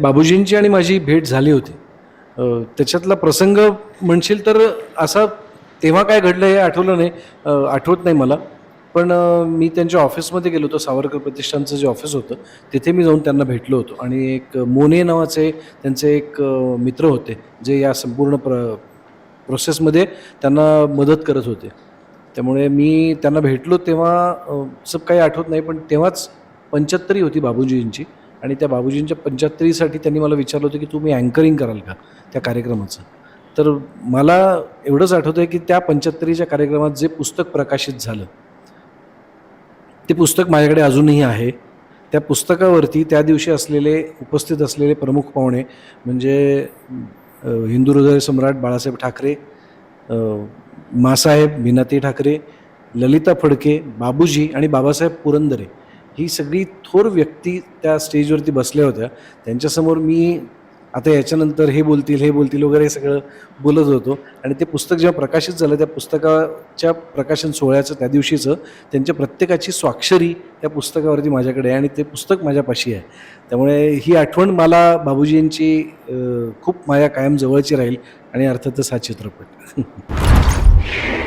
बाबूजींची आणि माझी भेट झाली होती. त्याच्यातला प्रसंग म्हणशील तर असा तेव्हा काय घडलं हे आठवलं नाही. आठवत नाही मला. पण मी त्यांच्या ऑफिसमध्ये गेलो होतो. सावरकर प्रतिष्ठानचं जे ऑफिस होतं तिथे मी जाऊन त्यांना भेटलो होतो. आणि एक मोने नावाचे त्यांचे एक मित्र होते जे या संपूर्ण प्र प्रोसेसमध्ये त्यांना मदत करत होते. त्यामुळे मी त्यांना भेटलो तेव्हा सब काही आठवत नाही पण तेव्हाच पंच्याहत्तरी होती बाबूजींची. आणि त्या बाबूजींच्या पंच्याहत्तरीसाठी त्यांनी मला विचारलं होतं की तुम्ही अँकरिंग कराल का त्या कार्यक्रमाचं? तर मला एवढंच आठवतं आहे की त्या पंच्याहत्तरीच्या कार्यक्रमात जे पुस्तक प्रकाशित झालं ते पुस्तक माझ्याकडे अजूनही आहे. त्या पुस्तकावरती त्या दिवशी असलेले उपस्थित असलेले प्रमुख पाहुणे म्हणजे हिंदू हृदय सम्राट बाळासाहेब ठाकरे मासाहेब मीनाती ठाकरे ललिता फडके बाबूजी आणि बाबासाहेब पुरंदरे ही सगळी थोर व्यक्ती त्या स्टेजवरती बसल्या होत्या. त्यांच्यासमोर मी आता याच्यानंतर हे बोलतील हे बोलतील वगैरे हे सगळं बोलत होतो. आणि ते पुस्तक जेव्हा प्रकाशित झालं त्या पुस्तकाच्या प्रकाशन सोहळ्याचं त्या दिवशीचं त्यांच्या प्रत्येकाची स्वाक्षरी त्या पुस्तकावरती माझ्याकडे आहे आणि ते पुस्तक माझ्यापाशी आहे. त्यामुळे ही आठवण मला बाबूजींची खूप माझ्या कायम जवळची राहील आणि अर्थातच हा चित्रपट.